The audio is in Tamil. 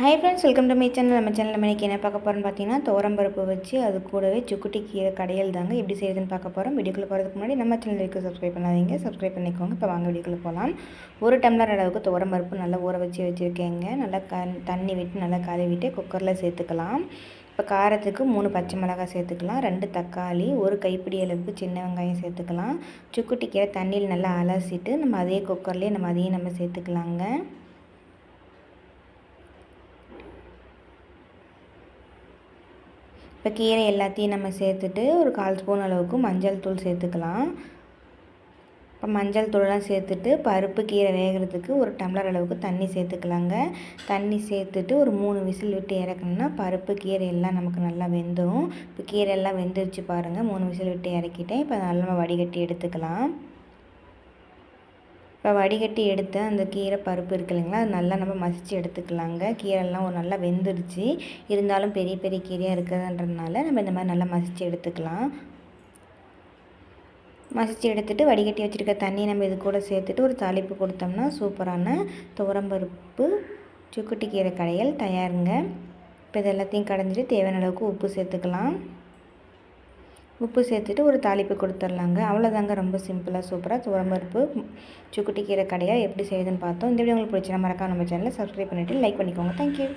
Hi friends welcome to my channel நம்ம சேனல் நம்ம இன்றைக்கி என்ன பார்க்க போகிறோம்னு பார்த்தீங்கன்னா தோரம்பருப்பு வச்சு அது கூடவே சுக்குட்டி கீரை கடையில் தாங்க எப்படி செய்யுதுன்னு பார்க்க போகிறோம் வீடியோக்குள்ளே போகிறதுக்கு முன்னாடி நம்ம சேனல் வரைக்கும் சப்ஸ்கிரைப் பண்ணாதீங்க. சப்ஸ்கிரைப் பண்ணிக்கோங்க. இப்போ வாங்க வீடியோக்குள்ளே போகலாம். ஒரு டம்ளர் அளவுக்கு தோரம்பருப்பு நல்லா ஊற வச்சு வச்சுருக்கேங்க. நல்லா க தண்ணி விட்டு நல்லா கழுவிட்டு குக்கரில் சேர்த்துக்கலாம். இப்போ காரத்துக்கு மூணு பச்சை மிளகாய் சேர்த்துக்கலாம். ரெண்டு தக்காளி ஒரு கைப்பிடி அளவுக்கு சின்ன வெங்காயம் சேர்த்துக்கலாம். சுக்குட்டி கீரை தண்ணியில் நல்லா அலசிட்டு நம்ம அதே குக்கர்லேயே நம்ம அதையும் நம்ம சேர்த்துக்கலாங்க. இப்போ கீரை எல்லாத்தையும் நம்ம சேர்த்துட்டு ஒரு கால் ஸ்பூன் அளவுக்கு மஞ்சள் தூள் சேர்த்துக்கலாம். இப்போ மஞ்சள் தூள்லாம் சேர்த்துட்டு பருப்பு கீரை வேகிறதுக்கு ஒரு டம்ளர் அளவுக்கு தண்ணி சேர்த்துக்கலாங்க. தண்ணி சேர்த்துட்டு ஒரு மூணு விசில் விட்டு இறக்கணும்னா பருப்பு கீரை எல்லாம் நமக்கு நல்லா வெந்துடும் இப்போ கீரை எல்லாம் வெந்துருச்சு பாருங்கள் மூணு விசில் விட்டு இறக்கிட்டேன். இப்போ நல்லா வடிகட்டி எடுத்துக்கலாம். இப்போ வடிகட்டி எடுத்த அந்த கீரை பருப்பு இருக்கு இல்லைங்களா அது நல்லா நம்ம மசித்து எடுத்துக்கலாங்க. கீரைலாம் ஒரு நல்லா வெந்துருச்சு. இருந்தாலும் பெரிய பெரிய கீரையாக இருக்குதுன்றதுனால நம்ம இந்த மாதிரி நல்லா மசித்து எடுத்துக்கலாம். மசித்து எடுத்துகிட்டு வடிகட்டி வச்சுருக்க தண்ணி நம்ம இது கூட சேர்த்துட்டு ஒரு தாளிப்பு கொடுத்தோம்னா சூப்பரான துவரம்பருப்பு சுக்குட்டி கீரை கடையல் தயாருங்க. இப்போ இது எல்லாத்தையும் கடைஞ்சிட்டு தேவையான அளவுக்கு உப்பு சேர்த்துக்கலாம். உப்பு சேர்த்துட்டு ஒரு தாளிப்பு கொடுத்துர்லாங்க. அவ்வளோதாங்க ரொம்ப சிம்பிளாக சூப்பராக துவரம்பருப்பு சுக்குட்டி கீரை கடையாக எப்படி செய்யுதுன்னு பார்த்தோம். இந்த வீடியோ உங்களுக்கு பிடிச்சா மறக்காம நம்ம சேனலை சப்ஸ்கிரைப் பண்ணிவிட்டு லைக் பண்ணிக்கோங்க. தேங்க்யூ